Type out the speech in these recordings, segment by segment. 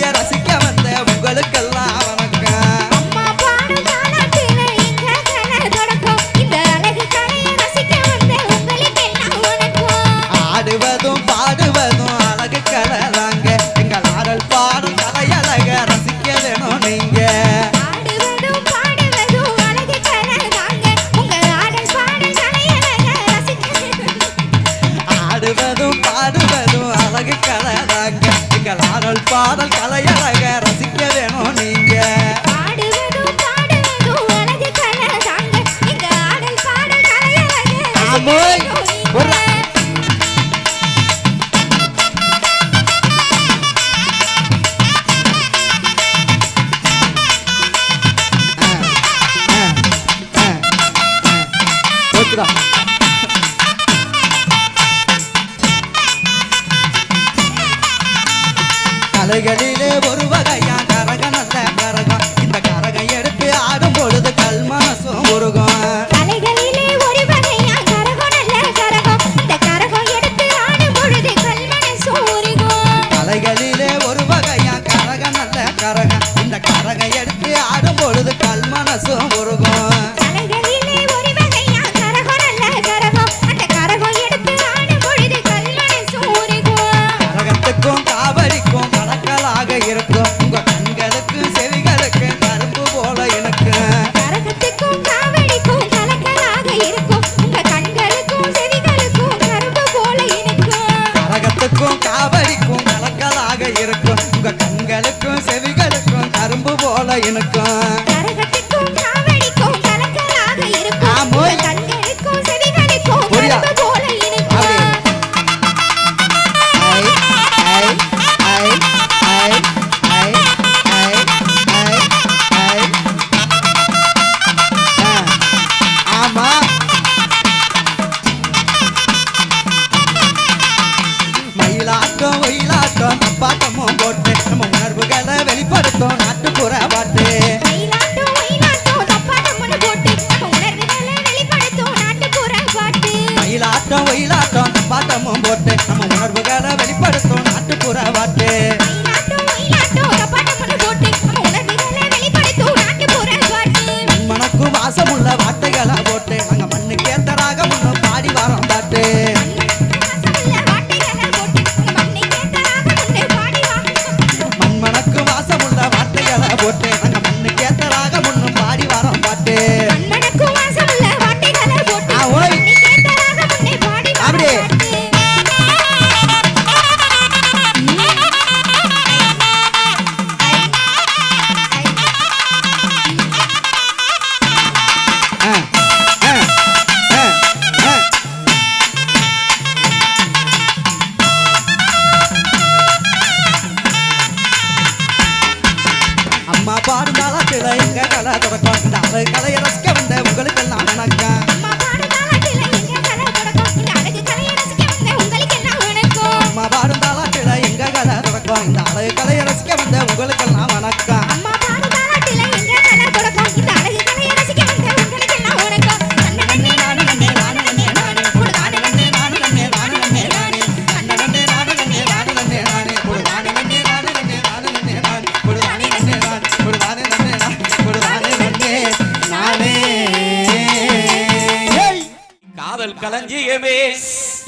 இசைய ரசிக்க வந்த உங்களுக்கெல்லாம் வணக்கம். ஆடுவதும் பாடுவதும் அழகு கலராங்க எங்கள் ஆடல் பாடும் தலையழக ரசிக்க வேணும் நீங்க. ஆடுவதும் பாடுவதும் அழகு கலராங்க எங்கள் ஆடல் பாடல் எனக்கு கலையரச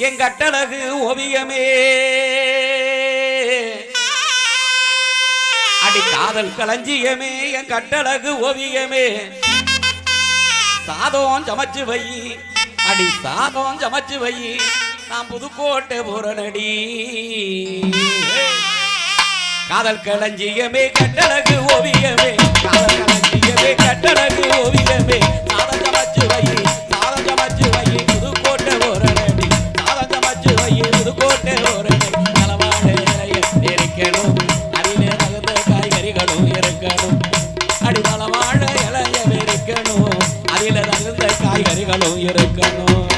என் கட்டழகு ஓவியமே. அடி காதல் களஞ்சியமே என் கட்டழகு ஓவியமே. சாதம் சமைச்சு வை அடி சாதம் சமைச்சு வை நான் புதுக்கோட்டை புறநடி காதல் களஞ்சியமே கட்டழகு ஓவியமே. காதல் களஞ்சியமே கட்டழகு ஓவியமே. சாதம் சமைச்சு வை. இருக்கணும்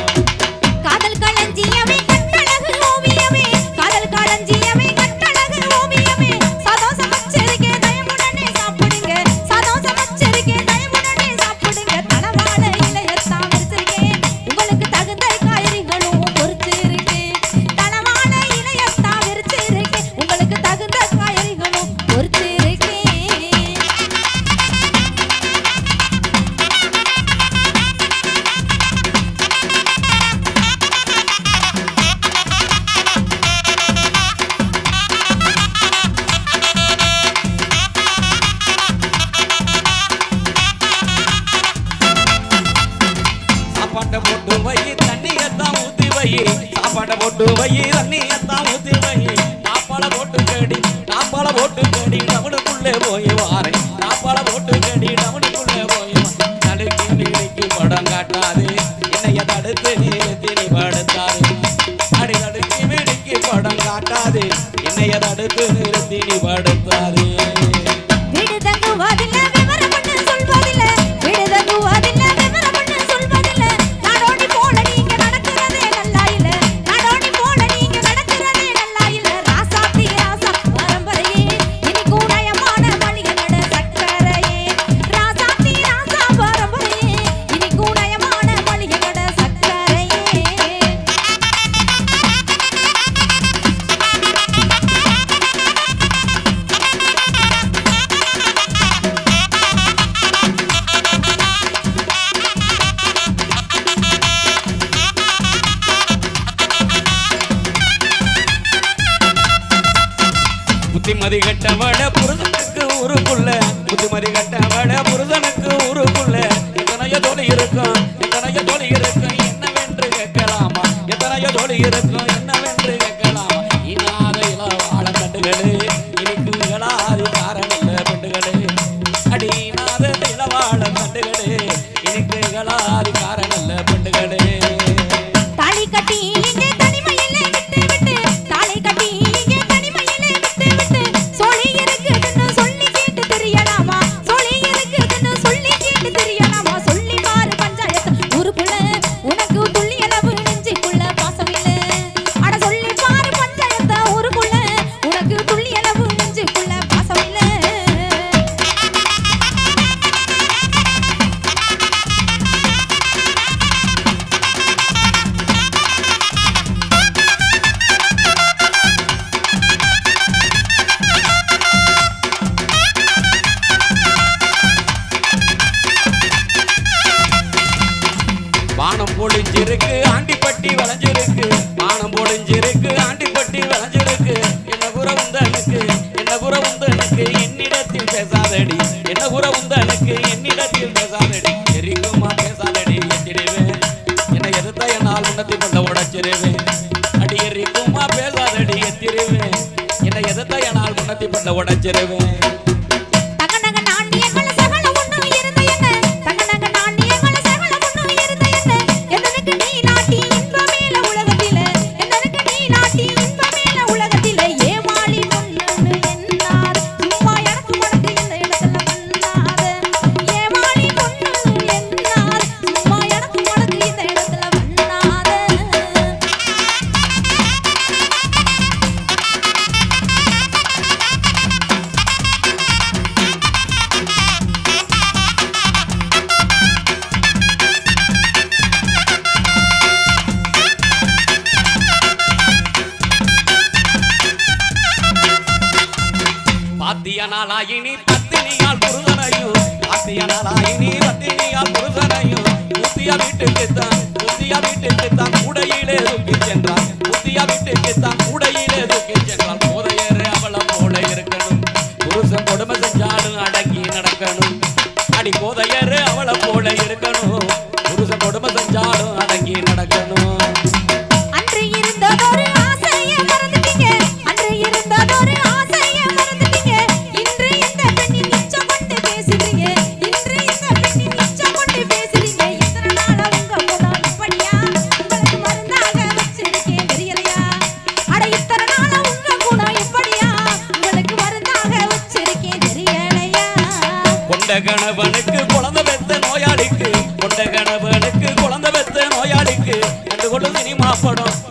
வை சாப்பாட்டை போட்டு வை தண்ணியத்தான் ஊத்தி வை நாப்பால போட்டு கடி நாப்பால போட்டு கடி டவுனுக்குள்ளே போய் வாரே நாப்பால போட்டு கடி டவுனுக்குள்ளே போய் நடுக்கி நீடிக்கு படம் காட்டாது. என்னைய தடுத்து நிறுத்தி நீ படுத்தாது அடி நடுக்கி மீடிக்கு படம் காட்டாது. என்னைய தடுத்து நிறுத்தி படுத்தாது புத்திமதி கட்ட வட புருஷனுக்கு உருக்குள்ள புத்திமதி கட்ட வட புருஷனுக்கு உருக்குள்ள எத்தனையோ தோணி இருக்கு உடச்சிருவேன் நாராயணி பத்தினியால் புருஷனையும் ஆத்திய நாராயணி பத்தினியால் புருஷனையும் புத்திய வீட்டுக்கு தான் புத்திய வீட்டுக்கு தான் கூடையிலே சென்றான். கட்ட கடவுளுக்கு குழந்தை பெத்த நோயாளிக்கு ரெண்டு கொண்டு சினிமா படம்